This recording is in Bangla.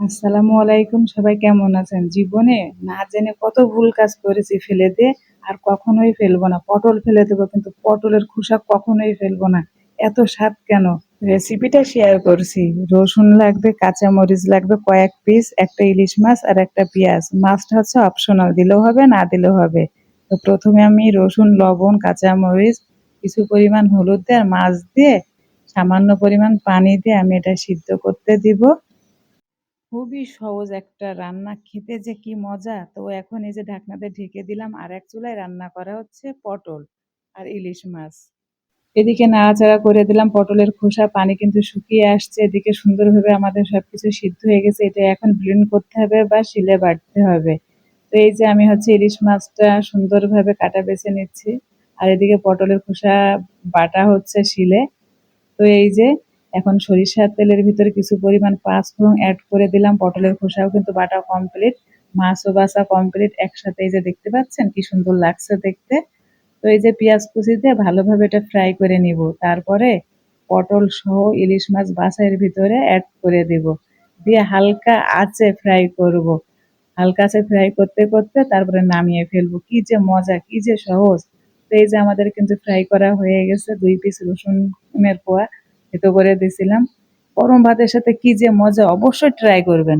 আসসালামু আলাইকুম, সবাই কেমন আছেন? জীবনে না জেনে কত ভুল কাজ করেছি ফেলে দিয়ে আর কখনোই ফেলব না। পটল ফেলে দেবো, কিন্তু পটলের খোসা কখনোই ফেলব না। এত স্বাদ কেন? রেসিপিটা শেয়ার করছি। রসুন লাগবে কাঁচা মরিচ লাগবে, কয়েক পিস একটা ইলিশ মাছ আর একটা পেঁয়াজ। মাছটা হচ্ছে অপশনাল দিলেও হবে, না দিলেও হবে। তো প্রথমে আমি রসুন, লবণ কাঁচা মরিচ কিছু পরিমাণ হলুদ দিয়ে আর মাছ দিয়ে, সামান্য পরিমাণ পানি দিয়ে আমি এটা সিদ্ধ করতে দিব। খুবই সহজ একটা রান্না। খেতে যে কি মজা! তো এখন এই যে ঢাকনাতে ঢেকে দিলাম, আর এক চুলায় রান্না করা হচ্ছে পটল আর ইলিশ মাছ। এদিকে নাড়াচাড়া করে দিলাম, পটলের খোসা, পানি কিন্তু শুকিয়ে আসছে। এদিকে সুন্দরভাবে আমাদের সবকিছু সিদ্ধ হয়ে গেছে। এটা এখন ব্লেন্ড করতে হবে বা শিলে বাটতে হবে। তো এই যে আমি হচ্ছে ইলিশ মাছটা সুন্দরভাবে কাটা বেছে নিচ্ছি। আর এদিকে পটলের খোসা বাটা হচ্ছে শিলে। তো এই যে এখন সরিষার তেলের ভিতরে কিছু পরিমাণ পাঁচফোড়ন অ্যাড করে দিলাম। পটলের খোসাও কিন্তু বাটা কমপ্লিট মাছও বাসা কমপ্লিট একসাথে এই যে দেখতে পাচ্ছেন, কি সুন্দর লাগছে দেখতে। তো এই যে পেঁয়াজ কুচি দিয়ে ভালোভাবে এটা ফ্রাই করে নিব। তারপরে পটল সহ ইলিশ মাছ বাছাইয়ের ভিতরে অ্যাড করে দেব। দিয়ে হালকা আঁচে ফ্রাই করব। হালকা আঁচে ফ্রাই করতে করতে তারপরে নামিয়ে ফেলব। কি যে মজা, কি যে সহজ। তো এই যে আমাদের কিন্তু ফ্রাই করা হয়ে গেছে। দুই পিস রসুনের পোয়া। এতো করে দিছিলাম গরম ভাতের সাথে কি যে মজা অবশ্যই ট্রাই করবেন।